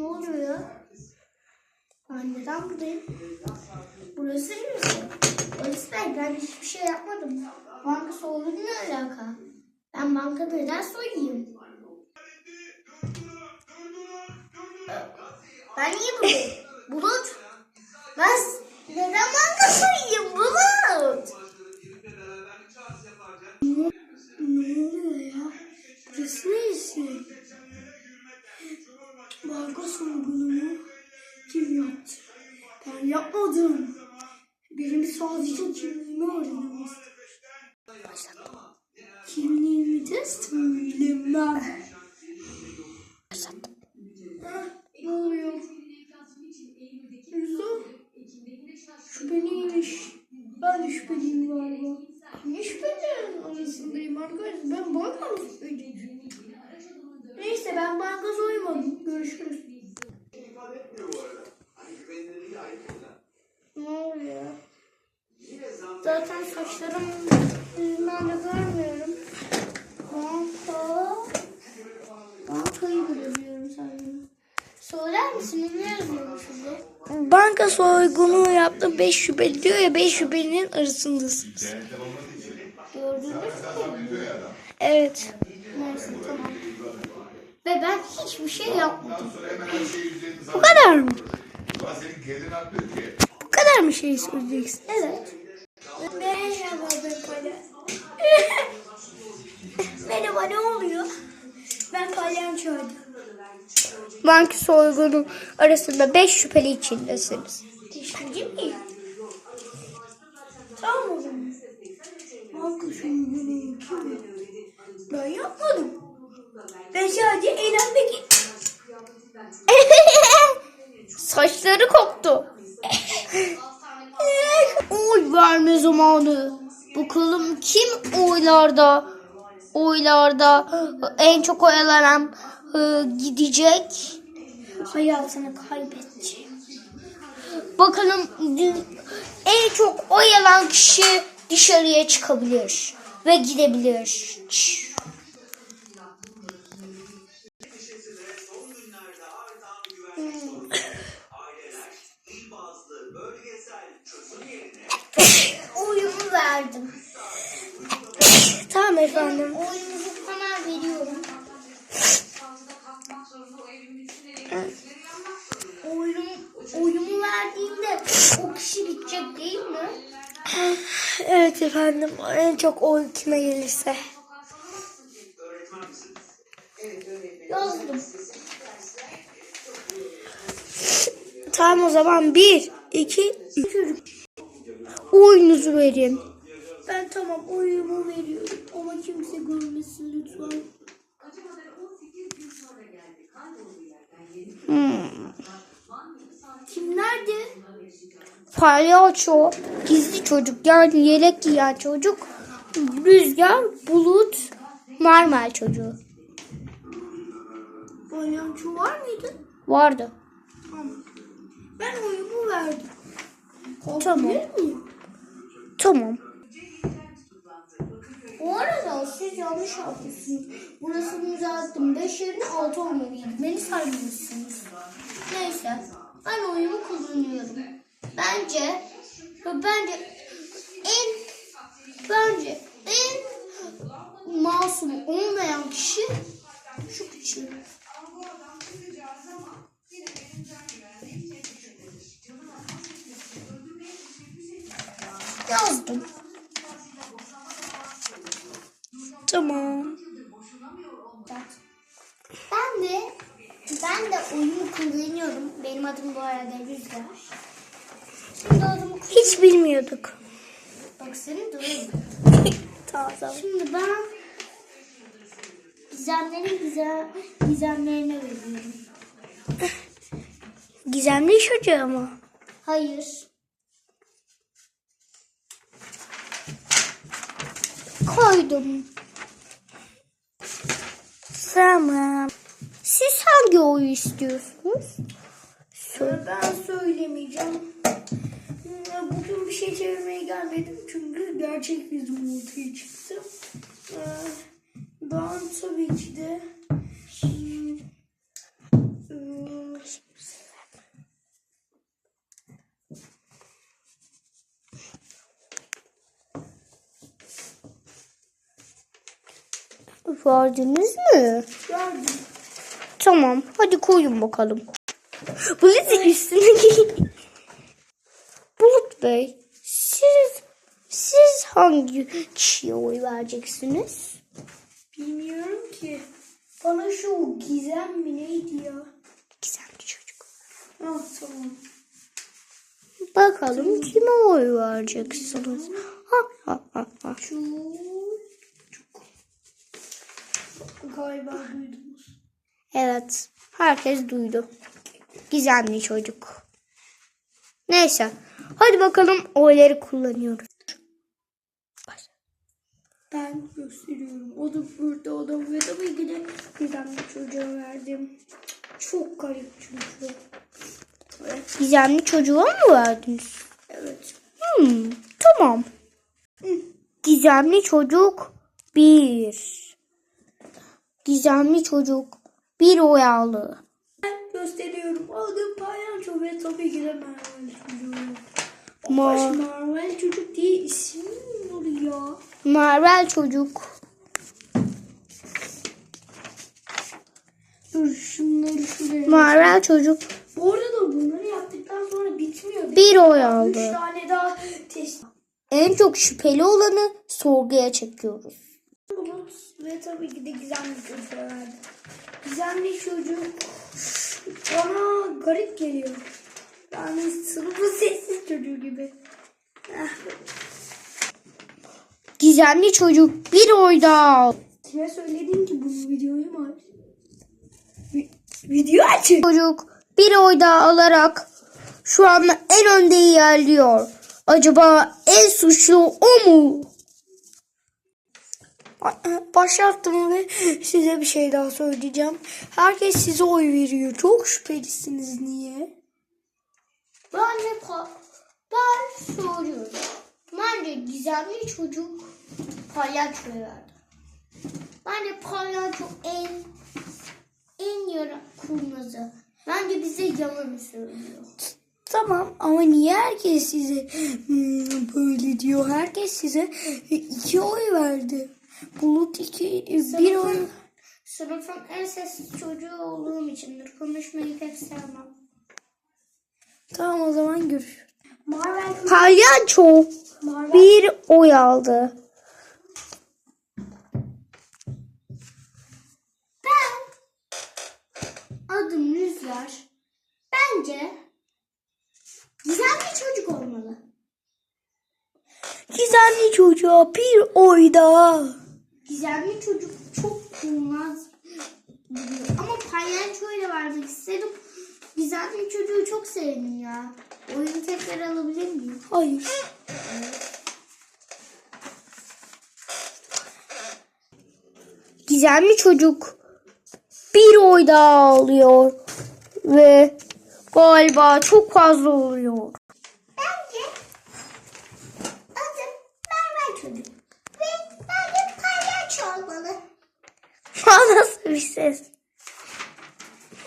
Ne oluyor ya? Ben neden buradayım? Burası neresi? Polis bey ben hiçbir şey yapmadım. Banka soyulu ne alaka? Ben bankada neden soyayım? Ben niye buradayım? Bulut! Ben neden banka soyayım Bulut? Ne, ne oluyor ya? Burası neresi? Banka soygununu kim yaptı? Ben yapmadım. Benim sadece kimliğimi aradınız. Kimliğimi de söylemem. Ah, Ne oluyor? Yusuf şüpheliymiş. Ben de şüpheliyim galiba. Ne şüpheliyim anasındayım arkadaşlar. Ben banka mı şüpheliyim? Neyse ben banka soymadım. Görüşürüz. Ne oluyor? Zaten saçlarım yüzünden de görmüyorum. Banka. Bankayı görebiliyorum sadece. Söyler misin? Ne yazıyormuş burada? Banka soygunu yaptım 5 şüpheli diyor ya 5 şüphelinin arasındasınız. Gördünüz mü? Evet. Neyse tamam. Ve ben hiçbir şey yapmadım. Bu kadar mı? Bu kadar mı şey söyleyeceksin? Evet. Merhaba ben. Merhaba ne oluyor? Ben palyaçoydum. Banka soygunu arasında 5 şüpheli içindesiniz. Teşvikci miyim? Tamam o zaman. Banka soygunu kim? Ben yapmadım. Ben sadece eğlenmek Saçları koktu. Oy verme zamanı. Bakalım kim oylarda oylarda en çok oy alan e, gidecek. hayatını kaybedeceğim. Bakalım en çok oy alan kişi dışarıya çıkabilir ve gidebilir. Oyumu verdim. Efendim. Oyunuzu hemen veriyorum. Oyum, oyumu verdiğimde o kişi gidecek değil mi? Evet efendim. En çok oy kime gelirse. Yazdım. Tamam o zaman bir, iki, üç. Oyunuzu verin. Ben tamam oyumu veriyorum ama kimse görmesin lütfen. Kim nerede? Palyaço, gizli çocuk yani yelek giyen çocuk, rüzgar, bulut, marmel çocuğu. Palyaço var mıydı? Vardı. Tamam. Ben oyumu verdim. Tamam. Tamam. Bu arada siz yanlış yapmışsınız. Burasını düzelttim. 5 yerine 6 olmalıydı. Beni saymışsınız. Neyse. Ben oyumu kullanıyorum. Bence bence en bence en masum olmayan kişi bak senin durayım. Tamam. Şimdi ben gizemlerin güzel gizemlerine veriyorum. Gizemli çocuğu ama. Hayır. Koydum. Tamam. Siz hangi oyu istiyorsunuz? Ben söylemeyeceğim. Bugün bir şey çevirmeye gelmedim çünkü gerçek yüzüm ortaya çıktı. Ee, ben tabii ki de ee, Gördünüz mü? Gördüm. Tamam. Hadi koyun bakalım. Bulut üstüne Bulut Bey siz siz hangi kişiye oy vereceksiniz? Bilmiyorum ki. Bana şu gizem mi neydi ya? Gizemli çocuk. Ah tamam. Bakalım kime oy vereceksiniz? Ha, ha, ha, ha. Şu çok galiba duydunuz. Evet. Herkes duydu. Gizemli çocuk. Neyse. Hadi bakalım oyları kullanıyoruz. Ben gösteriyorum. O da burada o da ve tabii ki de gizemli çocuğa verdim. Çok garip çünkü. Evet. Gizemli çocuğa mı verdiniz? Evet. Hmm, tamam. Gizemli çocuk bir. Gizemli çocuk bir oy aldı. Ben gösteriyorum. Adım Palyaço ve tabii ki de Marvel çocuğu. Baş Marvel çocuk diye isim mi oluyor? Marvel çocuk. Dur şunları şuraya. Marvel çocuk Bu arada bunları yaptıktan sonra bitmiyor. bir oy Üç aldı. tane daha test. En çok şüpheli olanı sorguya çekiyoruz. Bulut ve tabii ki de gizemli çocuğa verdim. Gizemli çocuk bana garip geliyor. Yani sınıfın sessiz çocuğu gibi. Gizemli çocuk bir oy daha aldı. Kime söyledin ki bu videoyu mu Video açın. Çocuk bir oy daha alarak şu anda en önde ilerliyor. Acaba en suçlu o mu? Başlattım ve size bir şey daha söyleyeceğim. Herkes size oy veriyor. Çok şüphelisiniz niye? Ben de ben soruyorum. Bence gizemli çocuk palyaçoya verdi. Bence palyaço en en yara kurnazı. Bence bize yalan söylüyor. Tamam ama niye herkes size hmm, böyle diyor? Herkes size iki oy verdi. Bulut iki, bir oy. Sınıfın en sessiz çocuğu olduğum içindir. Konuşmayı pek sevmem. Tamam o zaman görüşürüz. Palyaço bir oy aldı. Ben adım Rüzgar. Bence gizemli çocuk olmalı. Gizemli çocuğa bir oy daha. Gizemli çocuk çok kurnaz. Ama palyaçoyla vermek istedim. Gizemli çocuğu çok sevdim ya. Oyunu tekrar alabilir miyim? Hayır. Gizemli çocuk bir oy daha alıyor ve galiba çok fazla oluyor. Bence adım Merve çocuk ve bence palyaço olmalı. Nasıl bir ses?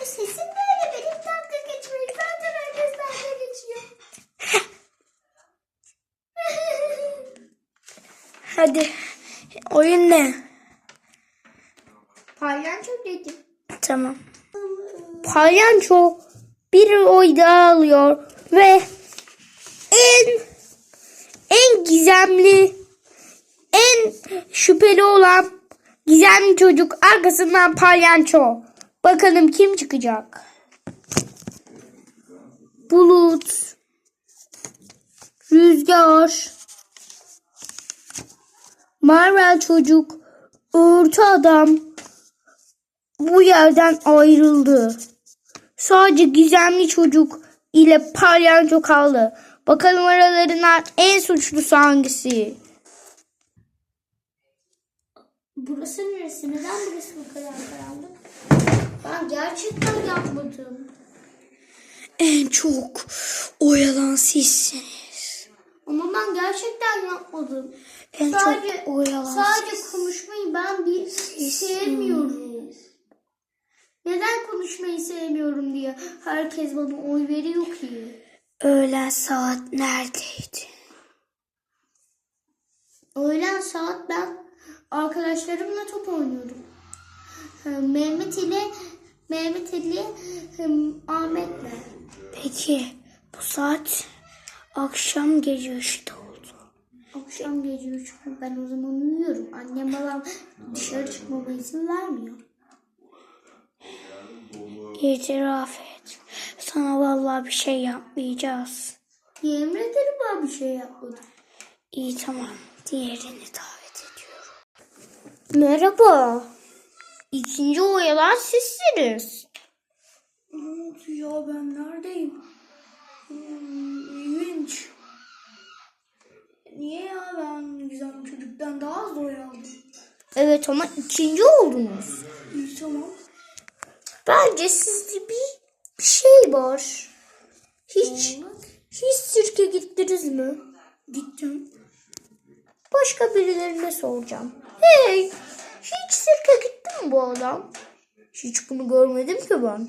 Bu sesin böyle benim dalga geçmeyi zaten herkes dalga geçiyor. Hadi. Oyun ne? Palyaço dedim. Tamam. Palyaço bir oy daha alıyor ve en en gizemli en şüpheli olan gizemli çocuk arkasından palyaço. Bakalım kim çıkacak? Bulut, Rüzgar, Marvel çocuk, Örtü adam, bu yerden ayrıldı. Sadece gizemli çocuk ile palyaço kaldı. Bakalım aralarından en suçlusu hangisi? Burası neresi? Neden burası bu kadar karanlık? Ben gerçekten yapmadım. En çok oyalan sizsiniz. Ama ben gerçekten yapmadım. En Sadece, çok oyalan sadece konuşmayı ben bir sevmiyorum. Neden konuşmayı sevmiyorum diye herkes bana oy veriyor ki. Öğlen saat neredeydi? Öğlen saat ben arkadaşlarımla top oynuyordum. Ee, Mehmet ile Mehmet ile Ahmet'le. Peki bu saat akşam gece oldu. Akşam gece üç ben o zaman uyuyorum. Annem babam dışarı çıkmama izin vermiyor. İtiraf et. Sana vallahi bir şey yapmayacağız. Yemin ederim ben bir şey yapmadım. İyi tamam. Diğerini davet ediyorum. Merhaba. İkinci oyalan sizsiniz. Ne oldu ya ben neredeyim? Hmm, ilginç. Niye ya ben güzel çocuktan daha az oy aldım? Evet ama ikinci oldunuz. İyi tamam. Bence sizde bir, bir şey var. Hiç hiç sirke gittiniz mi? Gittim. Başka birilerine soracağım. Hey, hiç sirke gitti mi bu adam? Hiç bunu görmedim ki ben.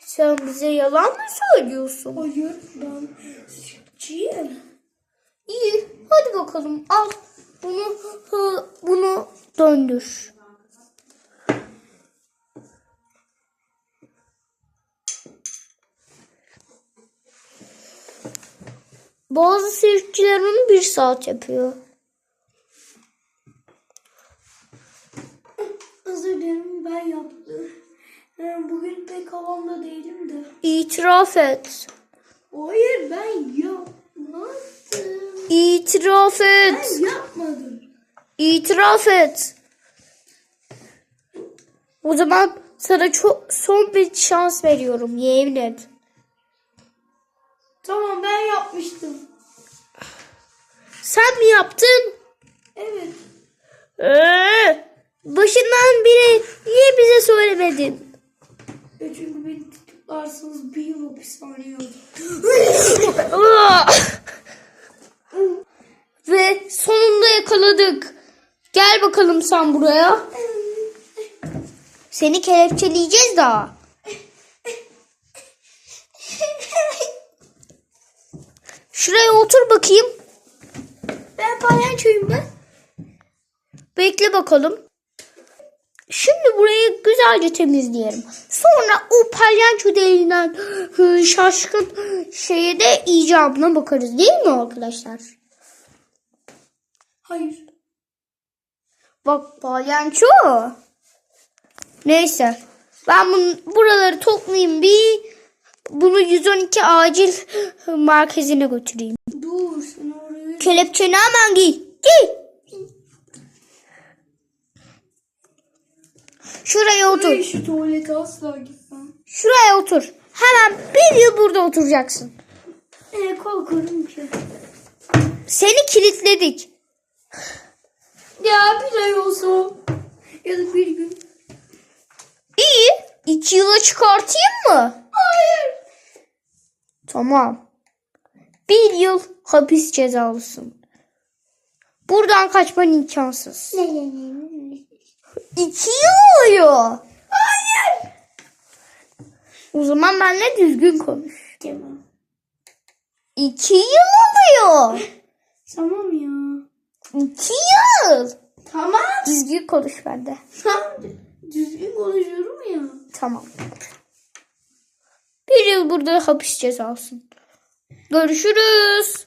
Sen bize yalan mı söylüyorsun? Hayır ben sütçüyüm. İyi, hadi bakalım al. Bunu bunu döndür. Bazı sirkçiler onu bir saat yapıyor. Özür dilerim ben yaptım. Ben bugün pek havamda değilim de. İtiraf et. Hayır ben yapmadım. İtiraf et. Ben yapmadım. İtiraf et. O zaman sana çok son bir şans veriyorum. Yemin et. Tamam ben yapmıştım. Sen mi yaptın? Evet. Ee, başından beri niye bize söylemedin? E çünkü beni tutuklarsınız bir yıl hapishaneye sen buraya. Seni kelepçeleyeceğiz daha. Şuraya otur bakayım. Ben palyaçoyum ben. Bekle bakalım. Şimdi burayı güzelce temizleyelim. Sonra o palyaço hı, şaşkın şeye de icabına bakarız değil mi arkadaşlar? Hayır. Bak palyaço. Neyse. Ben bunu, buraları toplayayım bir. Bunu 112 acil merkezine götüreyim. Dur sen oraya. Kelepçeni hemen giy. Giy. Şuraya otur. Şu tuvalete asla gitmem. Şuraya otur. Hemen bir yıl burada oturacaksın. E korkarım ki. Seni kilitledik. Ya bir ay olsa. Ya da bir gün. İyi. İki yıla çıkartayım mı? Hayır. Tamam. Bir yıl hapis cezalısın. Buradan kaçman imkansız. Ne ne ne. İki yıl oluyor. Hayır. O zaman benimle düzgün konuş. Tamam. İki yıl oluyor. Tamam ya. İki yıl. Tamam. Düzgün konuş bende. Tamam. Düzgün konuşuyorum ya. Tamam. Bir yıl burada hapis cezalısın. Görüşürüz.